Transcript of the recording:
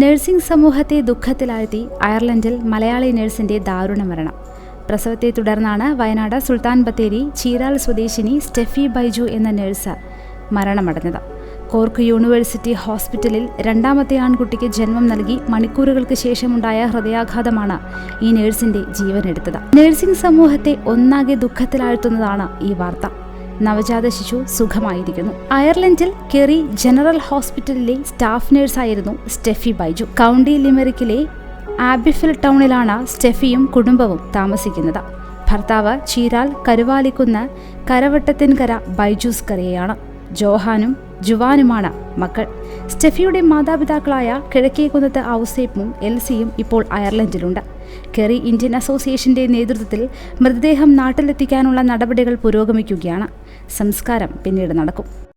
Nursing സമൂഹത്തെ ദുഃഖത്തിലാഴ്ത്തി അയർലൻഡിൽ മലയാളി നഴ്സിന്റെ ദാരുണ മരണം. പ്രസവത്തെ തുടർന്നാണ് വയനാട് സുൽത്താൻ ബത്തേരി ചീരാൽ സ്വദേശിനി സ്റ്റെഫി ബൈജു എന്ന നഴ്സ് മരണമടഞ്ഞത്. കോർക്ക് യൂണിവേഴ്സിറ്റി ഹോസ്പിറ്റലിൽ രണ്ടാമത്തെ ആൺകുട്ടിക്ക് ജന്മം നൽകി മണിക്കൂറുകൾക്ക് ശേഷമുണ്ടായ ഹൃദയാഘാതമാണ് ഈ നഴ്സിന്റെ ജീവനെടുത്തത്. നഴ്സിംഗ് സമൂഹത്തെ ഒന്നാകെ ദുഃഖത്തിലാഴ്ത്തുന്നതാണ് ഈ വാർത്ത. നവജാത ശിശു സുഖമായിരിക്കുന്നു. അയർലൻഡിൽ കെറി ജനറൽ ഹോസ്പിറ്റലിലെ സ്റ്റാഫ് നഴ്സായിരുന്നു സ്റ്റെഫി ബൈജു. കൗണ്ടി ലിമറിക്കിലെ ആബിഫിൽ ടൗണിലാണ് സ്റ്റെഫിയും കുടുംബവും താമസിക്കുന്നത്. ഭർത്താവ് ചീരാൽ കരുവാലിക്കുന്ന് കരവട്ടത്തിൻകര ബൈജൂസ് കറിയയാണ് ജോഹാനും ജുവാനുമാണ് മക്കൾ. സ്റ്റെഫിയുടെ മാതാപിതാക്കളായ കിഴക്കേക്കുന്നത്ത് ഔസേപ്പും എൽസിയും ഇപ്പോൾ അയർലൻഡിലുണ്ട്. കെറി ഇന്ത്യൻ അസോസിയേഷന്റെ നേതൃത്വത്തിൽ മൃതദേഹം നാട്ടിലെത്തിക്കാനുള്ള നടപടികൾ പുരോഗമിക്കുകയാണ്. സംസ്കാരം പിന്നീട് നടക്കും